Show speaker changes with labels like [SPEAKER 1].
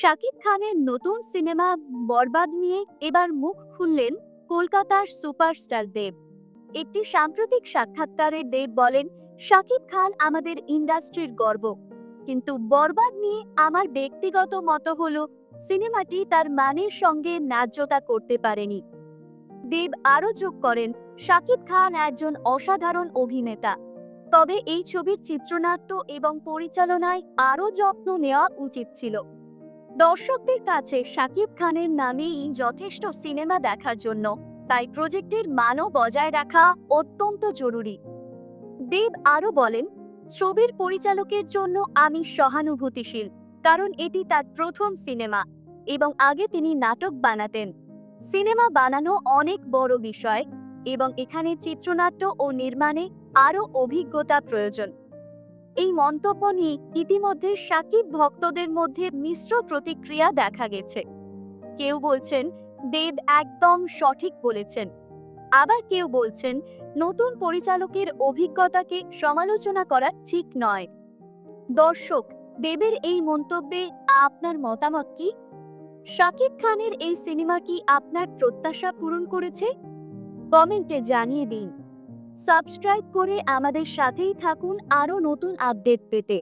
[SPEAKER 1] শাকিব খানের নতুন সিনেমা বরবাদ নিয়ে এবার মুখ খুললেন কলকাতার সুপারস্টার দেব। একটি সাম্প্রতিক সাক্ষাৎকারে দেব বলেন, শাকিব খান আমাদের ইন্ডাস্ট্রির গর্ব। কিন্তু বরবাদ নিয়ে আমার ব্যক্তিগত মত হলো, সিনেমাটি তার মানের সঙ্গে ন্যায্যতা করতে পারেনি। দেব আরও যোগ করেন, শাকিব খান একজন অসাধারণ অভিনেতা। তবে এই ছবির চিত্রনাট্য এবং পরিচালনায় আরও যত্ন নেওয়া উচিত ছিল। দর্শকদের কাছে শাকিব খানের নামেই যথেষ্ট সিনেমা দেখার জন্য, তাই প্রজেক্টের মানও বজায় রাখা অত্যন্ত জরুরি। দেব আরও বলেন, ছবির পরিচালকের জন্য আমি সহানুভূতিশীল, কারণ এটি তার প্রথম সিনেমা এবং আগে তিনি নাটক বানাতেন। সিনেমা বানানো অনেক বড় বিষয় এবং এখানে চিত্রনাট্য ও নির্মাণে আরও অভিজ্ঞতা প্রয়োজন। এই মন্তব্য নিয়ে ইতিমধ্যে সাকিব ভক্তদের মধ্যে মিশ্র প্রতিক্রিয়া দেখা গেছে। কেউ বলছেন, দেব একদম সঠিক বলেছেন। আবার কেউ বলছেন, নতুন পরিচালকের অভিজ্ঞতাকে সমালোচনা করা ঠিক নয়। দর্শক, দেবের এই মন্তব্যে আপনার মতামত কি? শাকিব খানের এই সিনেমা কি আপনার প্রত্যাশা পূরণ করেছে? কমেন্টে জানিয়ে দিন। সাবস্ক্রাইব করে আমাদের সাথেই থাকুন আরও নতুন আপডেট পেতে।